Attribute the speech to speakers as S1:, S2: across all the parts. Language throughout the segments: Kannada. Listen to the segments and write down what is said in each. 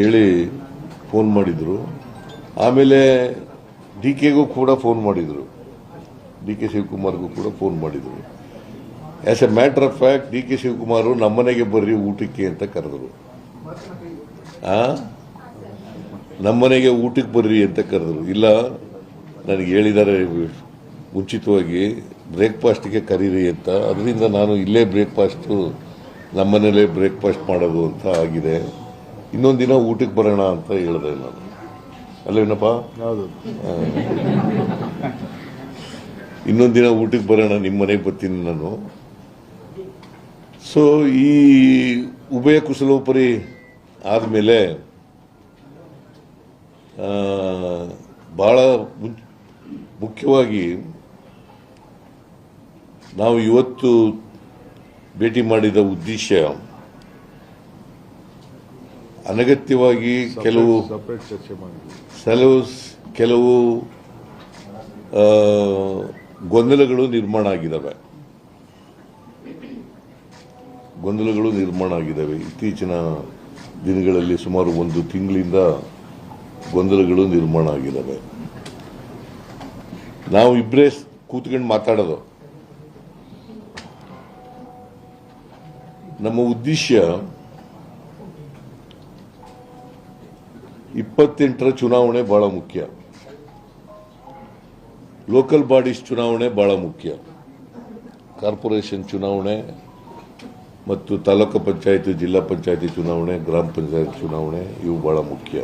S1: ಹೇಳಿ ಫೋನ್ ಮಾಡಿದ್ರು. ಆಮೇಲೆ ಡಿ ಕೆಗೂ ಕೂಡ ಫೋನ್ ಮಾಡಿದರು. ಡಿ ಕೆ ಶಿವಕುಮಾರ್ಗೂ ಕೂಡ ಫೋನ್ ಮಾಡಿದರು. As a matter of fact D K Shivakumar ನಮ್ಮನೆಗೆ ಬರ್ರಿ ಊಟಕ್ಕೆ ಅಂತ ಕರೆದರು. ನಮ್ಮನೆಗೆ ಊಟಕ್ಕೆ ಬರ್ರಿ ಅಂತ ಕರೆದರು. ಇಲ್ಲ, ನನಗೆ ಹೇಳಿದ್ದಾರೆ, ಮುಂಚಿತವಾಗಿ ಬ್ರೇಕ್ಫಾಸ್ಟ್ಗೆ ಕರೀರಿ ಅಂತ. ಅದರಿಂದ ನಾನು ಇಲ್ಲೇ ಬ್ರೇಕ್ಫಾಸ್ಟು ನಮ್ಮನೇಲೇ ಬ್ರೇಕ್ಫಾಸ್ಟ್ ಮಾಡೋದು ಅಂತ ಆಗಿದೆ. ಇನ್ನೊಂದು ದಿನ ಊಟಕ್ಕೆ ಬರೋಣ ಅಂತ ಹೇಳಿದೆ ನಾನು. ಅಲ್ಲೇನಪ್ಪ
S2: ಹೌದು.
S1: ಇನ್ನೊಂದು ದಿನ ಊಟಕ್ಕೆ ಬರೋಣ ನಿಮ್ಮ ಮನೆಗೆ ಬರ್ತೀನಿ ನಾನು. ಸೊ ಈ ಉಭಯ ಕುಶಲೋಪರಿ ಆದಮೇಲೆ ಭಾಳ ಮುಂ- ಮುಖ್ಯವಾಗಿ ನಾವು ಇವತ್ತು ಭೇಟಿ ಮಾಡಿದ ಉದ್ದೇಶ ಅನಗತ್ಯವಾಗಿ ಕೆಲವು
S2: ಸಪರೇಟ್ ಚರ್ಚೆ ಮಾಡಿದ್ವಿ.
S1: ಕೆಲವು ಕೆಲವು ಗೊಂದಲಗಳು ನಿರ್ಮಾಣ ಆಗಿದ್ದಾವೆ. ಗೊಂದಲಗಳು ನಿರ್ಮಾಣ ಆಗಿದ್ದಾವೆ. ಇತ್ತೀಚಿನ ದಿನಗಳಲ್ಲಿ ಸುಮಾರು ಒಂದು ತಿಂಗಳಿಂದ ಗೊಂದಲಗಳು ನಿರ್ಮಾಣ ಆಗಿದ್ದಾವೆ. ನಾವು ಇಬ್ಬರೇ ಕೂತ್ಕೊಂಡು ಮಾತಾಡೋದು. ನಮ್ಮ ಉದ್ದೇಶ ಇಪ್ಪತ್ತೆಂಟರ ಚುನಾವಣೆ ಬಹಳ ಮುಖ್ಯ. ಲೋಕಲ್ ಬಾಡೀಸ್ ಚುನಾವಣೆ ಬಹಳ ಮುಖ್ಯ. ಕಾರ್ಪೊರೇಷನ್ ಚುನಾವಣೆ ಮತ್ತು ತಾಲೂಕು ಪಂಚಾಯತಿ, ಜಿಲ್ಲಾ ಪಂಚಾಯತಿ ಚುನಾವಣೆ, ಗ್ರಾಮ ಪಂಚಾಯತ್ ಚುನಾವಣೆ ಇವು ಬಹಳ ಮುಖ್ಯ.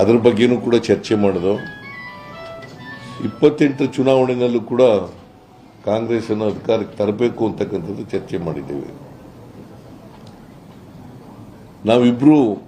S1: ಅದ್ರ ಬಗ್ಗೆನೂ ಕೂಡ ಚರ್ಚೆ ಮಾಡಿದೋ. ಇಪ್ಪತ್ತೆಂಟರ ಚುನಾವಣೆಯಲ್ಲೂ ಕೂಡ ಕಾಂಗ್ರೆಸ್ ಅನ್ನು ಅಧಿಕಾರಕ್ಕೆ ತರಬೇಕು ಅಂತಕ್ಕಂಥದ್ದು ಚರ್ಚೆ ಮಾಡಿದ್ದೇವೆ. ನಾವಿಬ್ರು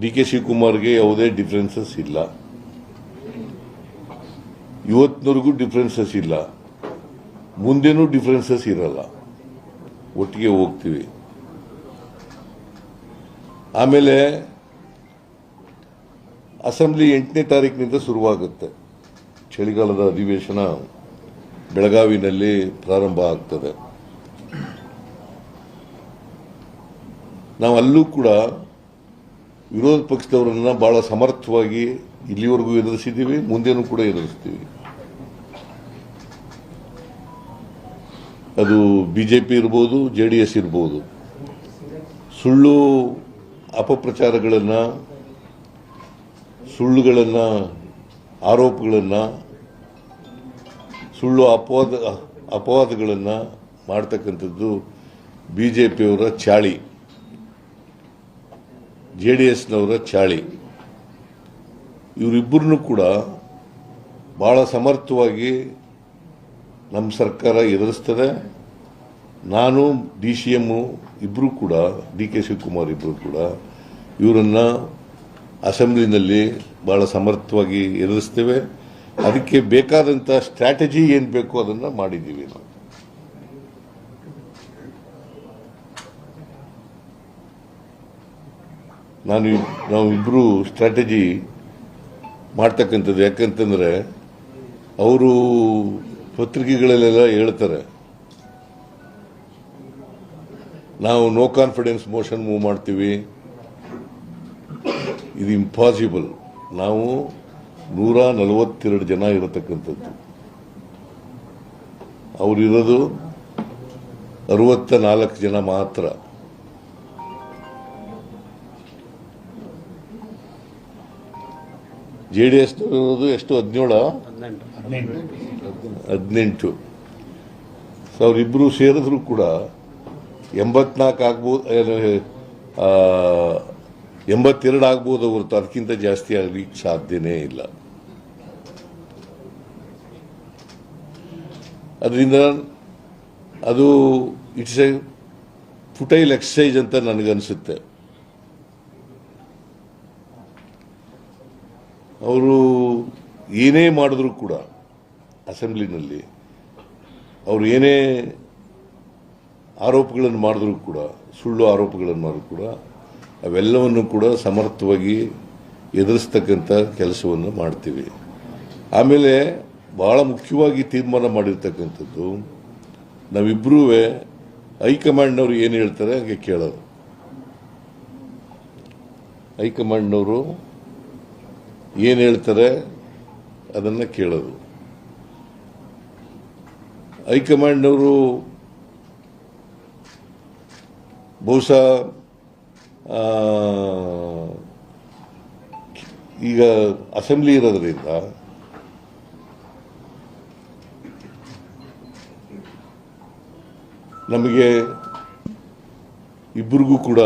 S1: ಡಿ ಕೆ ಶಿವಕುಮಾರ್ಗೆ ಯಾವುದೇ ಡಿಫ್ರೆನ್ಸಸ್ ಇಲ್ಲ. ಇವತ್ತಿನವರೆಗೂ ಡಿಫ್ರೆನ್ಸಸ್ ಇಲ್ಲ. ಮುಂದೆನೂ ಡಿಫ್ರೆನ್ಸಸ್ ಇರಲ್ಲ. ಒಟ್ಟಿಗೆ ಹೋಗ್ತೀವಿ. ಆಮೇಲೆ ಅಸೆಂಬ್ಲಿ ಎಂಟನೇ ತಾರೀಕಿನಿಂದ ಶುರುವಾಗುತ್ತೆ. ಚಳಿಗಾಲದ ಅಧಿವೇಶನ ಬೆಳಗಾವಿನಲ್ಲಿ ಪ್ರಾರಂಭ ಆಗ್ತದೆ. ನಾವು ಅಲ್ಲೂ ಕೂಡ ವಿರೋಧ ಪಕ್ಷದವರನ್ನ ಬಹಳ ಸಮರ್ಥವಾಗಿ ಇಲ್ಲಿವರೆಗೂ ಎದುರಿಸಿದ್ದೀವಿ, ಮುಂದೇನೂ ಕೂಡ ಎದುರಿಸ್ತೀವಿ. ಅದು ಬಿಜೆಪಿ ಇರ್ಬೋದು ಜೆ ಡಿ ಎಸ್ ಇರ್ಬೋದು. ಸುಳ್ಳು ಅಪಪ್ರಚಾರಗಳನ್ನು, ಸುಳ್ಳುಗಳನ್ನು, ಆರೋಪಗಳನ್ನು, ಸುಳ್ಳು ಅಪವಾದ, ಅಪವಾದಗಳನ್ನು ಮಾಡ್ತಕ್ಕಂಥದ್ದು ಬಿ ಜೆ ಪಿಯವರ ಚಾಳಿ. ಜೆ ಡಿ ಎಸ್ನವರ ಚಾಳಿ. ಇವರಿಬ್ಬರನ್ನು ಕೂಡ ಬಹಳ ಸಮರ್ಥವಾಗಿ ನಮ್ಮ ಸರ್ಕಾರ ಎದುರಿಸ್ತದೆ. ನಾನು ಡಿ ಸಿ ಎಮ್ಮು ಇಬ್ಬರು ಕೂಡ, ಡಿ ಕೆ ಶಿವಕುಮಾರ್ ಇಬ್ಬರು ಕೂಡ ಇವರನ್ನು ಅಸೆಂಬ್ಲಿನಲ್ಲಿ ಬಹಳ ಸಮರ್ಥವಾಗಿ ಎದುರಿಸ್ತೇವೆ. ಅದಕ್ಕೆ ಬೇಕಾದಂಥ ಸ್ಟ್ರಾಟಜಿ ಏನು ಬೇಕೋ ಅದನ್ನು ಮಾಡಿದ್ದೀವಿ ನಾವು. ನಾನು ನಾವು ಇಬ್ಬರು ಸ್ಟ್ರಾಟಜಿ ಮಾಡ್ತಕ್ಕಂಥದ್ದು. ಯಾಕಂತಂದರೆ, ಅವರು ಪತ್ರಿಕೆಗಳಲ್ಲೆಲ್ಲ ಹೇಳ್ತಾರೆ. ನಾವು ನೋ ಕಾನ್ಫಿಡೆನ್ಸ್ ಮೋಷನ್ ಮೂವ್ ಮಾಡ್ತೀವಿ. ಇದು ಇಂಪಾಸಿಬಲ್ ನಾವು ನೂರ ನಲವತ್ತೆರಡು ಜನ ಇರತಕ್ಕಂಥದ್ದು. ಅವರಿರೋದು ಅರವತ್ತ ನಾಲ್ಕು ಜನ ಮಾತ್ರ. ಜೆ ಡಿ ಎಸ್ ಎಷ್ಟು ಹದಿನೇಳು? ಹದಿನೆಂಟು. ಸೊ ಅವರಿಬ್ಬರು ಸೇರಿದ್ರು ಕೂಡ ಎಂಬತ್ನಾಲ್ಕು ಆಗ್ಬೋದು ಎಂಬತ್ತೆರಡು ಆಗ್ಬೋದು ಹೊರತು ಅದಕ್ಕಿಂತ ಜಾಸ್ತಿ ಆಗ್ಲಿಕ್ಕೆ ಸಾಧ್ಯನೇ ಇಲ್ಲ. ಅದರಿಂದ ಅದು ಇಟ್ಸ್ ಎ ಫುಟೈಲ್ ಎಕ್ಸಸೈಜ್ ಅಂತ ನನಗನ್ಸುತ್ತೆ. ಅವರು ಏನೇ ಮಾಡಿದ್ರೂ ಕೂಡ ಅಸೆಂಬ್ಲಿನಲ್ಲಿ ಅವರು ಏನೇ ಆರೋಪಗಳನ್ನು ಮಾಡಿದ್ರೂ ಕೂಡ, ಸುಳ್ಳು ಆರೋಪಗಳನ್ನು ಮಾಡಿದ್ರು ಕೂಡ, ಅವೆಲ್ಲವನ್ನು ಕೂಡ ಸಮರ್ಥವಾಗಿ ಎದುರಿಸ್ತಕ್ಕಂಥ ಕೆಲಸವನ್ನು ಮಾಡ್ತೀವಿ. ಆಮೇಲೆ ಬಹಳ ಮುಖ್ಯವಾಗಿ ತೀರ್ಮಾನ ಮಾಡಿರ್ತಕ್ಕಂಥದ್ದು ನಾವಿಬ್ಬರೂ ಹೈಕಮಾಂಡ್ನವರು ಏನು ಹೇಳ್ತಾರೆ, ಹಾಗೆ ಕೇಳೋದು. ಹೈಕಮಾಂಡ್ನವರು ಏನು ಹೇಳ್ತಾರೆ? ಅದನ್ನು ಕೇಳೋದು. ಹೈಕಮಾಂಡ್ನವರು ಬಹುಶಃ ಈಗ ಅಸೆಂಬ್ಲಿ ಇರೋದ್ರಿಂದ ನಮಗೆ ಇಬ್ಬರಿಗೂ ಕೂಡ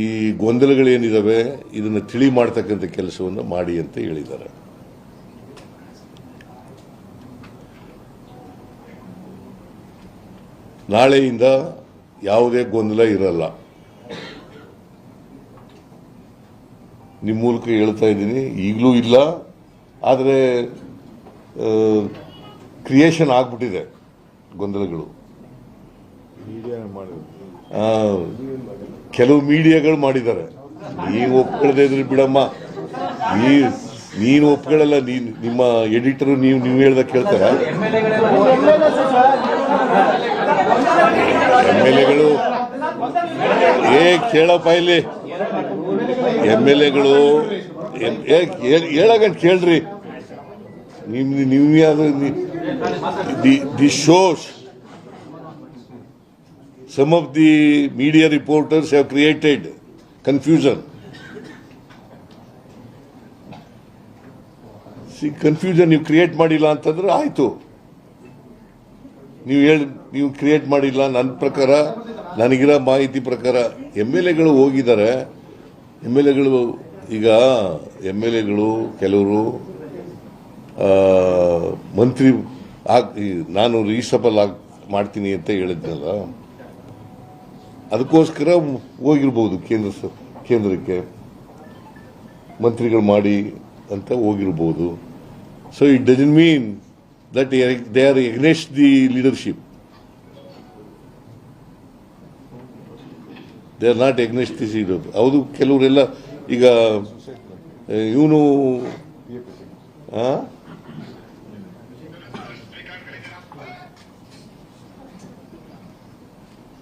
S1: ಈ ಗೊಂದಲಗಳೇನಿದ್ದಾವೆ ಇದನ್ನು ತಿಳಿ ಮಾಡ್ತಕ್ಕಂಥ ಕೆಲಸವನ್ನು ಮಾಡಿ ಅಂತ ಹೇಳಿದ್ದಾರೆ. ನಾಳೆಯಿಂದ ಯಾವುದೇ ಗೊಂದಲ ಇರಲ್ಲ. ನಿಮ್ಮ ಮೂಲಕ ಹೇಳ್ತಾ ಇದ್ದೀನಿ ಈಗಲೂ ಇಲ್ಲ. ಆದರೆ ಕ್ರಿಯೇಷನ್ ಆಗ್ಬಿಟ್ಟಿದೆ ಗೊಂದಲಗಳು. ಕೆಲವು ಮೀಡಿಯಾಗಳು ಮಾಡಿದ್ದಾರೆ. ನೀವು ಒಪ್ಕೊಳ್ಳದೆ ಇದ್ರೆ ಬಿಡಮ್ಮ. ನೀ ನೀನು ಒಪ್ಕೊಳ್ಳಲ್ಲ, ನೀನ್ ನಿಮ್ಮ ಎಡಿಟರ್ ನೀವು ನೀವು ಹೇಳ್ದ ಕೇಳ್ತಾರ. ಎಂ ಎಲ್ ಎಗಳು, ಏ ಕೇಳಪ್ಪ ಇಲ್ಲಿ. ಎಂ ಎಲ್ ಎಗಳು ಹೇಳಗಂಟ್ ಕೇಳ್ರಿ. ನಿಮ್ ನೀವು ಯಾರು the shows some of the media reporters have created confusion. See confusion ನೀವು ಕ್ರಿಯೇಟ್ ಮಾಡಿಲ್ಲ ಅಂತಂದ್ರೆ ಆಯ್ತು. ನೀವು ಹೇಳಿ, ನೀವು ಕ್ರಿಯೇಟ್ ಮಾಡಿಲ್ಲ ನನ್ನ ಪ್ರಕಾರ, ನನಗಿರೋ ಮಾಹಿತಿ ಪ್ರಕಾರ ಎಂ ಎಲ್ ಎಗಳು ಹೋಗಿದ್ದಾರೆ. ಎಂ ಎಲ್ ಎಗಳು ಈಗ ಎಂ ಎಲ್ ಎಗಳು, ಕೆಲವರು ಮಂತ್ರಿ ಆಗಿ ನಾನು ರೀಸಬಲ್ ಆಗಿ ಮಾಡ್ತೀನಿ ಅಂತ ಹೇಳಿದ್ನಲ್ಲ. ಅದಕ್ಕೋಸ್ಕರ ಹೋಗಿರ್ಬೋದು ಕೇಂದ್ರ ಸ- ಕೇಂದ್ರಕ್ಕೆ ಮಂತ್ರಿಗಳು ಮಾಡಿ ಅಂತ ಹೋಗಿರ್ಬೋದು. So it doesn't mean that they are against the leadership they are not against the ಇರೋದು ಹೌದು ಕೆಲವರೆಲ್ಲ ಈಗ ಇವನು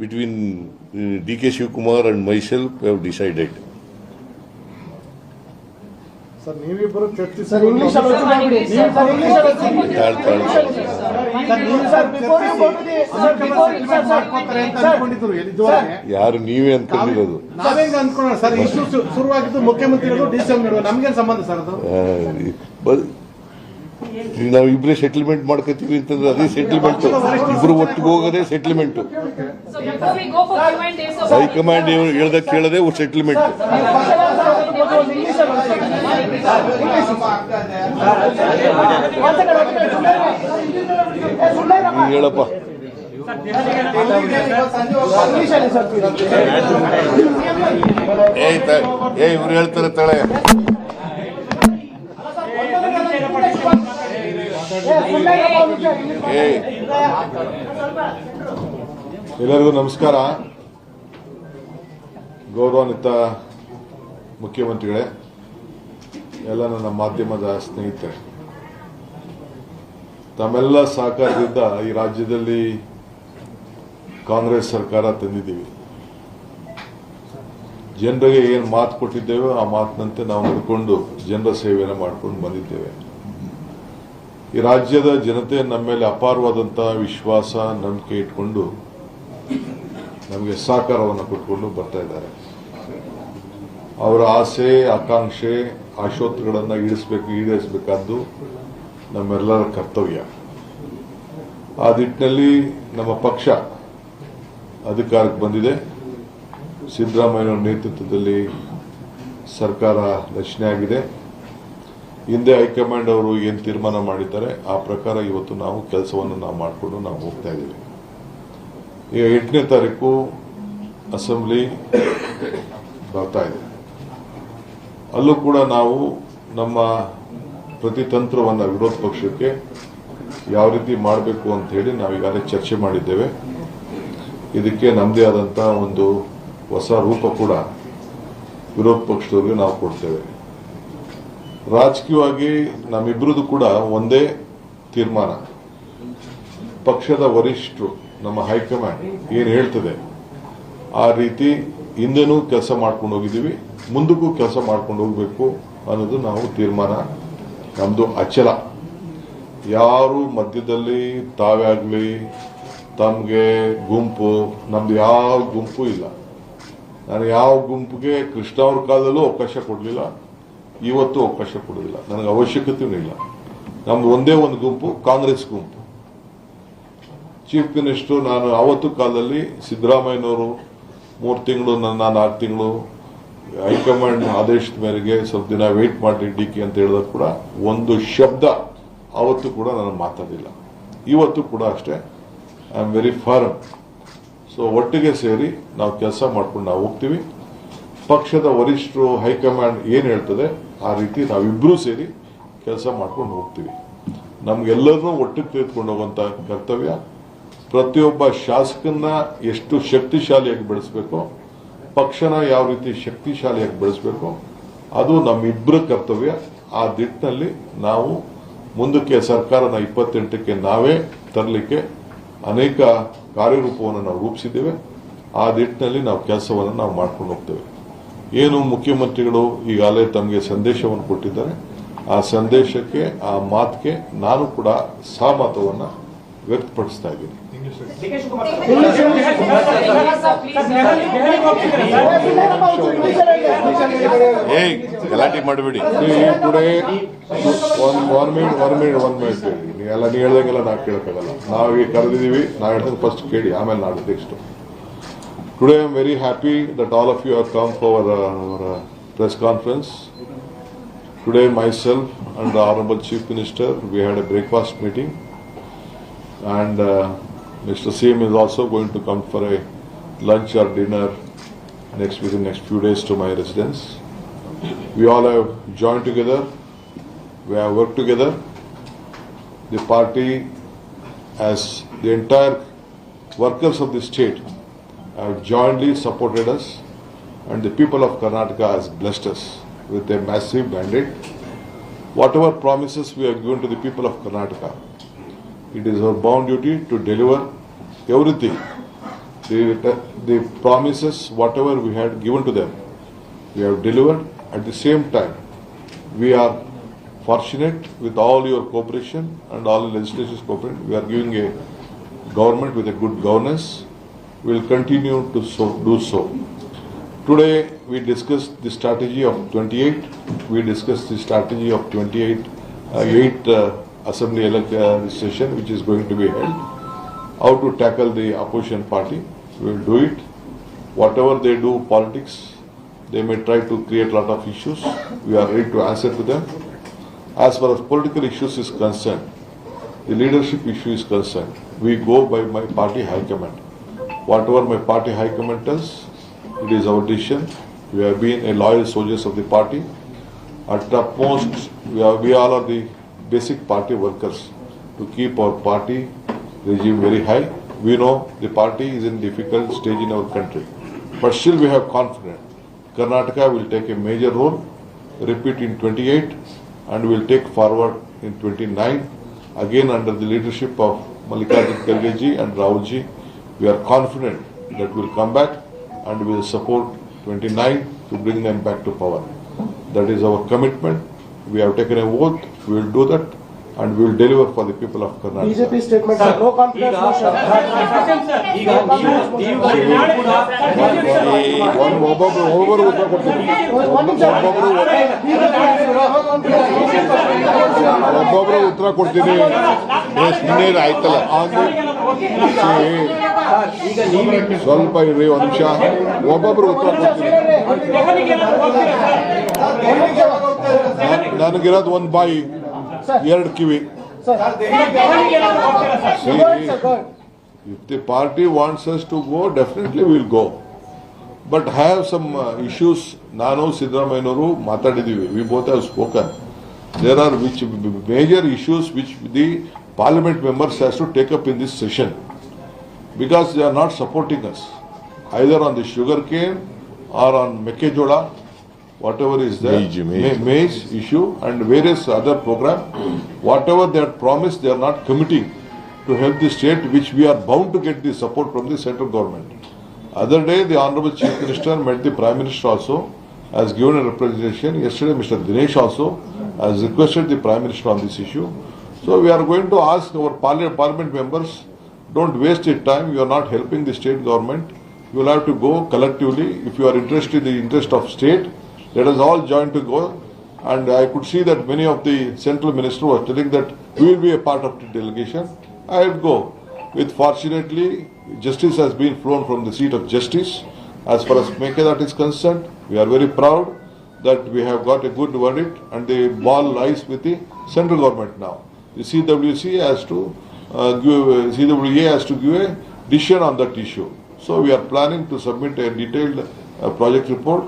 S1: between D K Shivakumar and myself have decided
S2: sir ನೀವಿಬ್ಬರು ಚರ್ಚಿಸಿ
S3: ಸರ್ ಇಂಗ್ಲಿಷ್ ಅಲ್ಲಿ ಒತ್ತು ಸರ್ ಇಂಗ್ಲಿಷ್ ಅಲ್ಲಿ ಒತ್ತು
S1: ಯಾರು ನೀವೇ ಅನ್ಕೊಂಡಿರೋದು?
S2: ನಾವೇಂಗ ಅನ್ಕೊಳ್ಳೋಣ? ಸರ್ ಇಷ್ಟು ಶು- ಶುರುವಾಗಿದ್ದು ಮುಖ್ಯಮಂತ್ರಿಗಳು ಡಿ ಸಿ ನಡುವೆ ನಮ್ಗೇನ್ ಸಂಬಂಧ ಸರ್ ಅದು?
S1: ನಾವು ಇಬ್ಬರೇ ಸೆಟಲ್ಮೆಂಟ್ ಮಾಡ್ಕೋತೀವಿ ಅಂತಂದ್ರೆ ಅದೇ ಸೆಟಲ್ಮೆಂಟ್ ಇಬ್ಬರು ಒಟ್ಟಿಗೆ ಹೋಗೋದೇ ಸೆಟಲ್ಮೆಂಟ್ ಹೈಕಮಾಂಡ್ ಹೇಳ್ದ ಕೇಳದೆ ಸೆಟಲ್ಮೆಂಟ್ ಹೇಳಪ್ಪ. ಏ ಇವ್ರು ಹೇಳ್ತಾರೆ ತಳೆ
S3: ಏ, ಸುಮ್ಮನೆ ಇರಮ್ಮ ಒಂದ್ ನಿಮಿಷ, ಇಂಗ್ಲಿಷ್
S1: ಏ
S4: ಎಲ್ಲರಿಗೂ ನಮಸ್ಕಾರ. ಗೌರವಾನ್ವಿತ ಮುಖ್ಯಮಂತ್ರಿಗಳೇ, ಎಲ್ಲ ನನ್ನ ಮಾಧ್ಯಮದ ಸ್ನೇಹಿತರೆ. ತಮ್ಮೆಲ್ಲ ಸಹಕಾರದಿಂದ ಈ ರಾಜ್ಯದಲ್ಲಿ ಕಾಂಗ್ರೆಸ್ ಸರ್ಕಾರ ತಂದಿದ್ದೀವಿ. ಜನರಿಗೆ ಏನು ಮಾತು ಕೊಟ್ಟಿದ್ದೇವೋ ಆ ಮಾತಿನಂತೆ ನಾವು ನಡ್ಕೊಂಡು ಜನರ ಸೇವೆಯನ್ನು ಮಾಡ್ಕೊಂಡು ಬಂದಿದ್ದೇವೆ. ಈ ರಾಜ್ಯದ ಜನತೆ ನಮ್ಮ ಮೇಲೆ ಅಪಾರವಾದಂತಹ ವಿಶ್ವಾಸ ನಂಬಿಕೆ ಇಟ್ಕೊಂಡು ನಮಗೆ ಸಹಕಾರವನ್ನು ಕೊಟ್ಕೊಂಡು ಬರ್ತಾ ಇದ್ದಾರೆ. ಅವರ ಆಸೆ, ಆಕಾಂಕ್ಷೆ, ಆಶೋತ್ತರಗಳನ್ನು ಈಡಿಸಬೇಕು ಈಡೇರಿಸಬೇಕಾದ್ದು ನಮ್ಮೆಲ್ಲರ ಕರ್ತವ್ಯ. ಆ ನಿಟ್ಟಿನಲ್ಲಿ ನಮ್ಮ ಪಕ್ಷ ಅಧಿಕಾರಕ್ಕೆ ಬಂದಿದೆ. ಸಿದ್ದರಾಮಯ್ಯನವರ ನೇತೃತ್ವದಲ್ಲಿ ಸರ್ಕಾರ ರಚನೆ ಆಗಿದೆ ಹಿಂದೆ ಹೈಕಮಾಂಡ್ ಅವರು ಏನು ತೀರ್ಮಾನ ಮಾಡಿದ್ದಾರೆ, ಆ ಪ್ರಕಾರ ಇವತ್ತು ನಾವು ಕೆಲಸವನ್ನು ನಾವು ಮಾಡಿಕೊಂಡು ನಾವು ಹೋಗ್ತಾ ಇದ್ದೀವಿ ಈಗ ಎಂಟನೇ ತಾರೀಕು ಅಸೆಂಬ್ಲಿ ಬರ್ತಾ ಇದೆ. ಅಲ್ಲೂ ಕೂಡ ನಾವು ನಮ್ಮ ಪ್ರತಿತಂತ್ರವನ್ನು ವಿರೋಧ ಪಕ್ಷಕ್ಕೆ ಯಾವ ರೀತಿ ಮಾಡಬೇಕು ಅಂತ ಹೇಳಿ ನಾವು ಈಗಾಗಲೇ ಚರ್ಚೆ ಮಾಡಿದ್ದೇವೆ. ಇದಕ್ಕೆ ನಮ್ಮದೇ ಆದಂಥ ಒಂದು ಹೊಸ ರೂಪ ಕೂಡ ವಿರೋಧ ಪಕ್ಷದವ್ರಿಗೆ ನಾವು ಕೊಡ್ತೇವೆ. ರಾಜಕೀಯವಾಗಿ ನಮ್ಮಿಬ್ಬರದು ಕೂಡ ಒಂದೇ ತೀರ್ಮಾನ. ಪಕ್ಷದ ವರಿಷ್ಠರು, ನಮ್ಮ ಹೈಕಮಾಂಡ್ ಏನು ಹೇಳ್ತದೆ, ಆ ರೀತಿ ಹಿಂದೆನೂ ಕೆಲಸ ಮಾಡ್ಕೊಂಡು ಹೋಗಿದ್ದೀವಿ, ಮುಂದಕ್ಕೂ ಕೆಲಸ ಮಾಡ್ಕೊಂಡು ಹೋಗಬೇಕು ಅನ್ನೋದು ನಾವು ತೀರ್ಮಾನ. ನಮ್ಮದು ಅಚಲ. ಯಾರು ಮಧ್ಯದಲ್ಲಿ ತಾವೇ ಆಗಲಿ ತಮಗೆ ಗುಂಪು, ನಮ್ದು ಯಾವ ಗುಂಪು ಇಲ್ಲ. ನಾನು ಯಾವ ಗುಂಪಿಗೆ ಕೃಷ್ಣ ಅವ್ರ ಕಾಲದಲ್ಲೂ ಅವಕಾಶ ಕೊಡಲಿಲ್ಲ. ಇವತ್ತು ಅವಕಾಶ ಕೊಡೋದಿಲ್ಲ ನನಗೆ ಅವಶ್ಯಕತೆಯೂ ಇಲ್ಲ. ನಮ್ದು ಒಂದೇ ಒಂದು ಗುಂಪು, ಕಾಂಗ್ರೆಸ್ ಗುಂಪು. ಚೀಫ್ ಮಿನಿಸ್ಟರ್ ನಾನು ಆವತ್ತು ಕಾಲದಲ್ಲಿ ಸಿದ್ದರಾಮಯ್ಯನವರು ಮೂರು ತಿಂಗಳು ನನ್ನ ನಾಲ್ಕು ತಿಂಗಳು ಹೈಕಮಾಂಡ್ ಆದೇಶದ ಮೇರೆಗೆ ಸ್ವಲ್ಪ ದಿನ ವೆಯ್ಟ್ ಮಾಡಿ ಡಿ ಕೆ ಅಂತ ಹೇಳಿದಾಗ ಕೂಡ ಒಂದು ಶಬ್ದ ಆವತ್ತು ಕೂಡ ನಾನು ಮಾತಾಡಿಲ್ಲ. ಇವತ್ತು ಕೂಡ ಅಷ್ಟೇ. I am very firm so ಒಟ್ಟಿಗೆ ಸೇರಿ ನಾವು ಕೆಲಸ ಮಾಡ್ಕೊಂಡು ನಾವು ಹೋಗ್ತೀವಿ. ಪಕ್ಷದ ವರಿಷ್ಠರು ಹೈಕಮಾಂಡ್ ಏನು ಹೇಳ್ತದೆ? ಆ ರೀತಿ ನಾವಿಬ್ಬರೂ ಸೇರಿ ಕೆಲಸ ಮಾಡ್ಕೊಂಡು ಹೋಗ್ತೀವಿ. ನಮ್ಗೆಲ್ಲರನ್ನೂ ಒಟ್ಟಿಗೆ ತೆಗೆದುಕೊಂಡು ಹೋಗುವಂಥ ಕರ್ತವ್ಯ. ಪ್ರತಿಯೊಬ್ಬ ಶಾಸಕನ ಎಷ್ಟು ಶಕ್ತಿಶಾಲಿಯಾಗಿ ಬೆಳೆಸಬೇಕು, ಪಕ್ಷನ ಯಾವ ರೀತಿ ಶಕ್ತಿಶಾಲಿಯಾಗಿ ಬೆಳೆಸಬೇಕು, ಅದು ನಮ್ಮಿಬ್ಬರ ಕರ್ತವ್ಯ. ಆ ದಿಟ್ಟಿನಲ್ಲಿ ನಾವು ಮುಂದಕ್ಕೆ ಸರ್ಕಾರನ ಇಪ್ಪತ್ತೆಂಟಕ್ಕೆ ನಾವೇ ತರಲಿಕ್ಕೆ ಅನೇಕ ಕಾರ್ಯರೂಪವನ್ನು ನಾವು ರೂಪಿಸಿದ್ದೇವೆ. ಆ ದಿಟ್ಟಿನಲ್ಲಿ ನಾವು ಕೆಲಸವನ್ನು ನಾವು ಮಾಡ್ಕೊಂಡು ಹೋಗ್ತೇವೆ. ಏನು ಮುಖ್ಯಮಂತ್ರಿಗಳು ಈಗಾಗಲೇ ತಮಗೆ ಸಂದೇಶವನ್ನು ಕೊಟ್ಟಿದ್ದಾರೆ ಆ ಸಂದೇಶಕ್ಕೆ ಆ ಮಾತಿಗೆ ನಾನು ಕೂಡ ಸಹಮತವನ್ನು ವ್ಯಕ್ತಪಡಿಸ್ತಾ ಇದ್ದೀನಿ.
S1: ಏಯ್ ಗಲಾಟೆ ಮಾಡಬೇಡಿ.
S4: Today one one minute one minute one minute ಹೇಳಿ. ನೀವೆಲ್ಲ ನೀವು ಹೇಳ್ದಂಗೆಲ್ಲ ನಾವು ಕೇಳಕ್ಕಾಗಲ್ಲ. ನಾವು ಈಗ ಕರೆದಿದ್ದೀವಿ ನಾವು ಹೇಳ್ದಂಗೆ ಫಸ್ಟ್ ಕೇಳಿ ಆಮೇಲೆ ನಾಡು next Today I am very happy that all of you have come for our, our uh, press conference. Today myself and the Honorable Chief Minister, we had a breakfast meeting and uh, Mr. Sim is also going to come for a lunch or dinner next within next few days to my residence. We all have joined together, we have worked together. The party as the entire workers of the state have jointly supported us, and the people of Karnataka has blessed us with a massive mandate. Whatever promises we have given to the people of Karnataka, it is our bound duty to deliver everything. The, the promises, whatever we had given to them, we have delivered. At the same time, we are fortunate with all your cooperation and all the legislature's cooperation. We are giving a government with a good governance. Will continue to so, do so. Today, we discussed the strategy of 28. We discussed the strategy of 28, uh, 8 uh, assembly elec- uh, session, which is going to be held. How to tackle the opposition party. We will do it. Whatever they do politics, they may try to create a lot of issues. We are ready to answer to them. As far as political issues is concerned, the leadership issue is concerned, we go by my party high command. Whatever my party high command tells, it is our decision. We have been a loyal soldiers of the party. At the most, we, are, we all are the basic party workers to keep our party regime very high. We know the party is in difficult stage in our country, but still we have confidence. Karnataka will take a major role, repeat in 28, and will take forward in 29. Again, under the leadership of Mallikarjun Kharge and Rahul ji, we are confident that we'll come back and will support 29 to bring them back to power. That is our commitment. We have taken a oath. We will do that. and we will deliver for the people of Karnataka.
S3: BJP statement no confidence motion
S5: ಈಗ ನೀವು ನೀವುಗಳು ಕೂಡ
S4: ಒಂದು ಒಬ್ಬೊಬ್ರು ಒಬ್ಬೊಬ್ಬರು ಉತ್ತರ ಕೊಡ್ತೀನಿ ಒಬ್ಬೊಬ್ರು ಉತ್ತರ ಕೊಡ್ತೀನಿ
S1: ಸುಮ್ಮನೆ ಆಯ್ತಲ್ಲ
S5: ಈಗ ನೀವು
S4: ಸ್ವಲ್ಪ ಇರೇ ಒಬ್ಬೊಬ್ರು ನನ್ನ ನನಗಿರೋದು ಒಂದು ಬಾಯಿ, ಎರಡು ಕಿವಿ. If the party wants us to go definitely will go but have some issues ನಾನು ಸಿದ್ಧಾರಮಾಯ್ನ ಅವರು we both all spoken there are which major issues which the parliament members has to take up in this session. Because they are not supporting us, either on the sugar cane or on Mekejola, whatever is there.
S1: Maize, maize.
S4: Maize issue and various other program. Whatever they had promised, they are not committing to help the state, which we are bound to get the support from the central government. Other day, the Honorable Chief Minister met the Prime Minister also, has given a representation. Yesterday, Mr. Dinesh also has requested the Prime Minister on this issue. So we are going to ask our parliament members, don't waste your time, you are not helping the state government. You will have to go collectively. If you are interested in the interest of state, let us all join to go. And I could see that many of the central minister were telling that we will be a part of the delegation. I will go. With fortunately, justice has been flown from the seat of justice. As far as Mekedat is concerned, we are very proud that we have got a good verdict and the ball lies with the central government now. The CWC has to uh, give, CWA has to give a decision on that issue. So we are planning to submit a detailed uh, project report,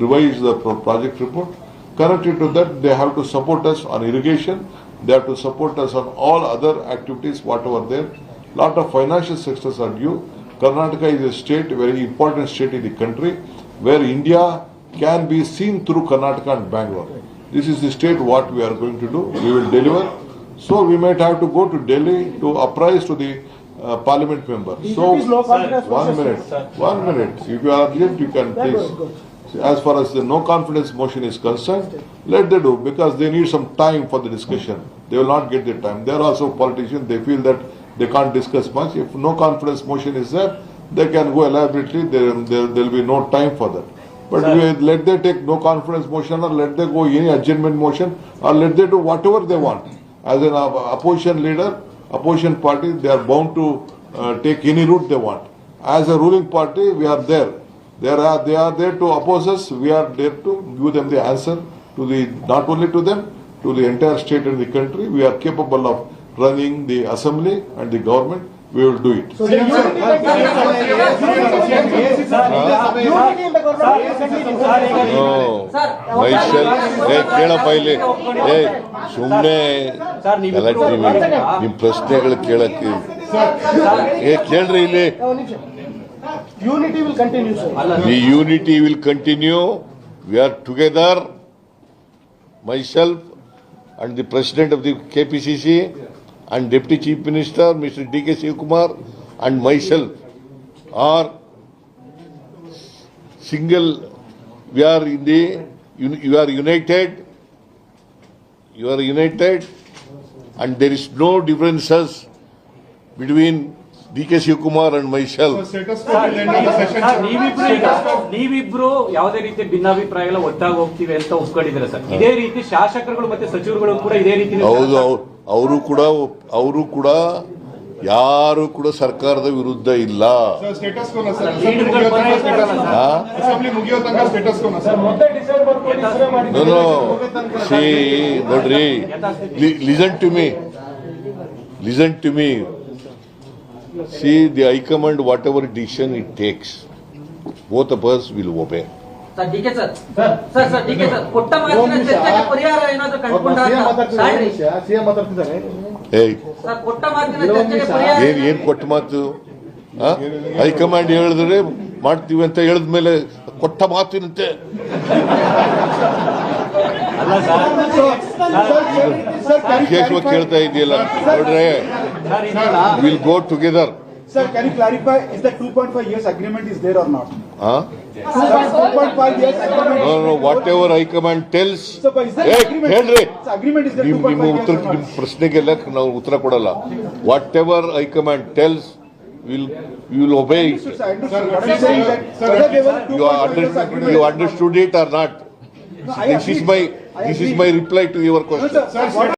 S4: revise the pro- project report. Connected to that, they have to support us on irrigation, they have to support us on all other activities, whatever there. Lot of financial success are due. Karnataka is a state, very important state in the country, where India can be seen through Karnataka and Bangalore. This is the state what we are going to do, we will deliver. So we might have to go to Delhi to apprise to the uh, parliament member. So,
S3: BJP is no confidence
S4: one minute, one minute, if you are urgent, you can please. As far as the no confidence motion is concerned, let they do, because they need some time for the discussion. They will not get the time. They are also politicians, they feel that they can't discuss much. If no confidence motion is there, they can go elaborately, there, there will be no time for that. But we, let them take no confidence motion or let them go any adjournment motion or let them do whatever they want. As an opposition leader, opposition party, they are bound to uh, take any route they want. As a ruling party, we are there. They are, they are there to oppose us, we are there to give them the answer to the, not only to them, to the entire state and the country. We are capable of running the assembly and the government, we will do it.
S3: So the unity in the government continue.
S1: Myself ಏ ಕೇಳಪ್ಪ ಇಲ್ಲಿ ಏ ಸುಮ್ಮನೆ
S5: ಸರ್, ನೀವು
S1: ಗಲಾಟೆ ನೀವು- ನಿಮ್ ಪ್ರಶ್ನೆಗಳು ಕೇಳಕ್ಕೆ ಏ ಕೇಳ್ರಿ ಇಲ್ಲಿ
S3: ಒಂದ್ ನಿಮಿಷ unity will continue
S1: The unity will continue. We are together, myself and the President of the KPCC and Deputy Chief Minister, Mr. D.K. Shivakumar and myself are single, we are in the, you you are united, you are united and there is no differences between D.K. Shivakumar and myself.
S5: Sir, ನೀವಿಬ್ರು ಯಾವುದೇ ರೀತಿ ಭಿನ್ನಾಭಿಪ್ರಾಯಗಳ ಒಟ್ಟಾಗಿ ಹೋಗ್ತೀವಿ ಅಂತ ಒಪ್ಕೊಂಡಿದ್ದೀರಾ ಸರ್ ಇದೇ ರೀತಿ ಶಾಸಕರುಗಳು ಮತ್ತೆ ಸಚಿವರುಗಳು ಕೂಡ ಇದೇ ರೀತಿ
S1: ಹೌದು ಅವರು ಕೂಡ ಅವರು ಕೂಡ ಯಾರು ಕೂಡ ಸರ್ಕಾರದ ವಿರುದ್ಧ ಇಲ್ಲ.
S2: ಸ್ಟೇಟಸ್ ಕೋನ ಸರ್
S5: ಲೀಡರ್ಗಳು ಪರ ಸರ್.
S2: ಅಸೆಂಬ್ಲಿ ಮುಗಿಯೋ ತನಕ ಸ್ಟೇಟಸ್ ಕೋನ ಸರ್
S1: No, no. See, ನೋಡ್ರಿ. Listen to me listen to me see the high command whatever decision it takes both uh us will obey
S6: sir D K sir sir sir D K sir ಕೊಟ್ಟ ಮಾತಿನ ಚರ್ಚೆಗೆ ಪರಿಹಾರ ಏನಾದ್ರು ಕಂಡುಕೊಂಡ
S3: ಸಿಎಂ ಮಾತಾಡ್ತಿದ್ದಾರೆ
S6: ಸರ್ ಕೊಟ್ಟ ಮಾತಿನ ಚರ್ಚೆಗೆ ಪರಿಹಾರ
S1: ಏನ್ ಏನ್ ಕೊಟ್ಟ ಮಾತು? ಹೈಕಮಾಂಡ್ ಹೇಳಿದ್ರೆ ಮಾಡ್ತೀವಿ ಅಂತ ಹೇಳಿದ್ಮೇಲೆ ಕೊಟ್ಟ ಮಾತಿನಂತೆ
S5: ಅಲ್ಲ ಸರ್
S1: ವಿಶೇಷವಾಗಿ ಕೇಳ್ತಾ ಇದೆಯಲ್ಲ ನೋಡ್ರೆ will go together
S3: Sir, can you clarify, is the 2.5 years agreement is there or not?
S1: Huh?
S3: Sir, 2.5 years agreement.
S1: No, no, whatever High-Command tells.
S3: So, but is there
S1: Hey,
S3: agreement?
S1: ಹೇಳ್ರಿ
S3: Sir, Agreement is there
S1: ನಿಮ್
S3: 2.5
S1: ನಿಮ್ಮ
S3: years
S1: ಉತ್ತರ
S3: or
S1: ನಿಮ್
S3: not?
S1: ಪ್ರಶ್ನೆಗೆಲ್ಲ ನಾವು ಉತ್ತರ ಕೊಡಲ್ಲ whatever high command tells will will obey it
S3: Sir, I understood. What I'm saying that whether there was a
S1: you
S3: 2.5 years agreement.